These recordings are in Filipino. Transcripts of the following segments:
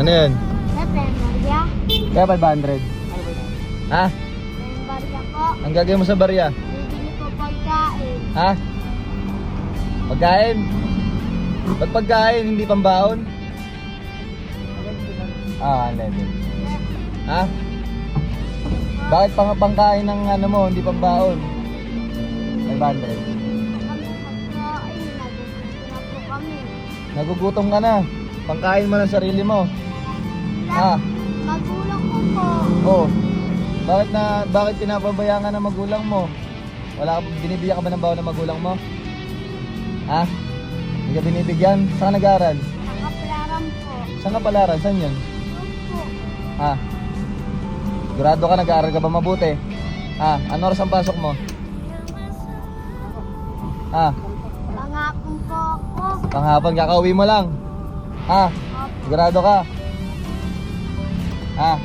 Ano yan? Maria. Kaya 500. Ha? Maria po. Ang gagawin mo sa barya? Bibili po pagkain. Ha? Pagkain? Ba't pagkain, hindi pambaon? Ah, 11. Ha? Bakit pang pangkain ng ano mo, hindi pambaon? 500. Kami pagkain. Nagugusto na po kami. Nagugutom ka na. Pangkain mo ng sarili mo. Ha? Magulang ko po. Oh. Bakit na bakit pinapabayaan ka ng magulang mo? Wala ka binibigyan ka ba ng baon ng magulang mo? Ha? Hindi ka binibigyan? Saan ka nag-aaral? Nakapalaran po. Saan ka palaran? Saan yun? Doon po. Ha? Sigurado ka nag-aaral ka ba mabuti? Ha? Ano oras ang pasok mo? Ha? Pangapon po ako. Panghapon kakauwi mo lang. Ha? Sigurado ka? Ha?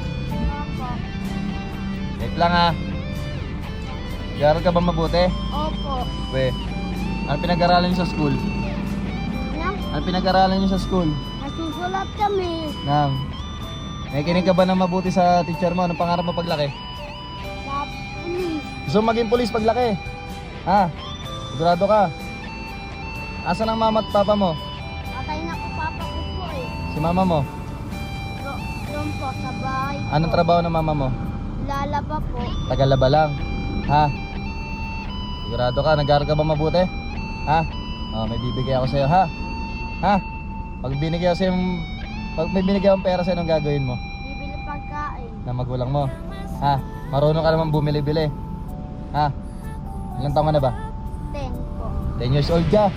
Wait lang ha. Nag-aaral ka ba mabuti? Opo. We. Ano pinag-aralan niyo sa school? Na? Ano pinag-aralan niyo sa school? Nasusulat kami. Nang. Nakikinig ka ba ng mabuti sa teacher mo? Anong pangarap mo paglaki? Sa pulis. Gusto mo maging pulis paglaki? Ha? Sigurado ka? Asan ang mama at papa mo? Patay na po papa ko po eh. Si mama mo? Do- Doon po sa bahay po. Anong trabaho ng mama mo? Lalaba po. Tagalaba lang. Ha? Sigurado ka? Nag-aaral ka ba mabuti? Ha? Oh, may bibigay ako sa'yo, ha? Ha? Pag binigay ako sa'yo, pag may binigay akong pera sa'yo, anong gagawin mo? Bibili pagkain. Na magulang mo? Ha? Marunong ka naman bumili-bili? Ha? Ilang taon ka na ba? Ten po. 10 years old ka?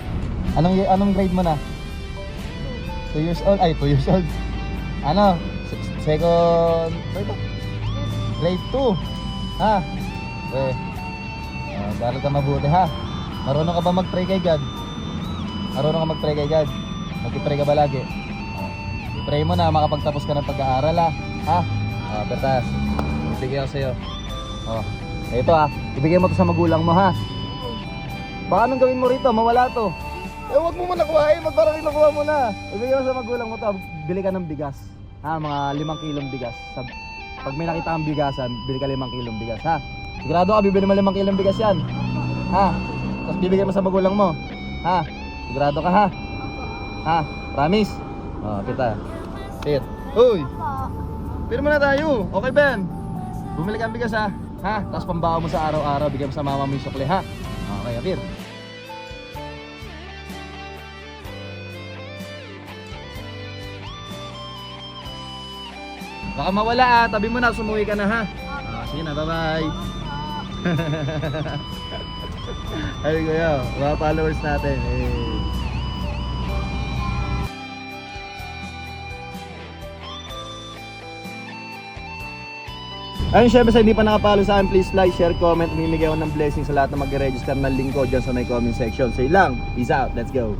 Anong, anong grade mo na? 2 years old? Ay, 2 years old. Ano? Se- Second... Ano ba? Grade 2. Ha? Eh. Uh, Daral ka mabuti ha. Marunong ka ba mag-pray kay God? Marunong ka mag-pray kay God? Mag-pray ka ba lagi? Uh, I-pray mo na makapagtapos ka ng pag-aaral ha. Ha? Ah, bertas. Ibigay ko sa'yo. Oh. Ito ha. Ibigay mo to sa magulang mo ha. Baka anong gawin mo rito? Mawala to. Eh, wag mo muna kuhain. Ba't parang kinukuha mo na? Ibigay mo sa magulang mo to. Bili ka ng bigas. Ha, mga limang kilong bigas. Sa, pag may nakita kang bigasan, bili ka limang kilong bigas, ha? Sigurado ka, bibili mo limang kilong bigas yan. Ha? Tapos bibigay mo sa magulang mo. Ha? Sigurado ka, ha? Ha? Promise? Oh, kita. Sit. Uy! Pero na tayo. Okay yan? Bumili ka ng bigas, ha? Ha? Tapos pambawa mo sa araw-araw, bigyan mo sa mama mo yung sukle, ha? Okay, Apir. Baka mawala ah, tabi mo na, sumuwi ka na ha. Ah, sige na, bye-bye. Ay kuya, mga followers natin. Eh. Ayun, syempre sa hindi pa nakapalo sa akin, please like, share, comment. Mimigay ako ng blessing sa lahat na mag-register ng link ko dyan sa may comment section. So lang. Peace out. Let's go.